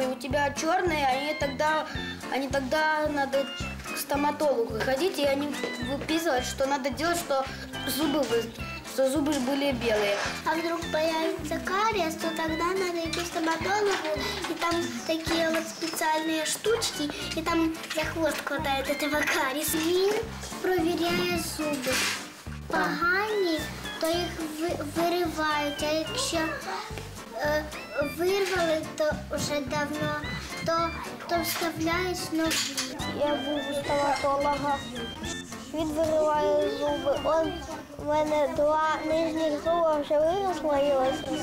зубы у тебя черные, они тогда, они тогда надо к стоматологу ходить, и они выписывают, что надо делать, что зубы, вы- что зубы были белые. А вдруг появится кариес, то тогда надо идти к стоматологу, и там такие вот специальные штучки, и там за хвост хватает этого кариеса. Він провіряє зуби. Погані, то їх ви- виривають, а якщо е, вирвали, вже давно, то, то вставляєш нові. Я був у стоматолога. Він вириває зуби. Он в мене два нижніх зуба вже виросло і ось.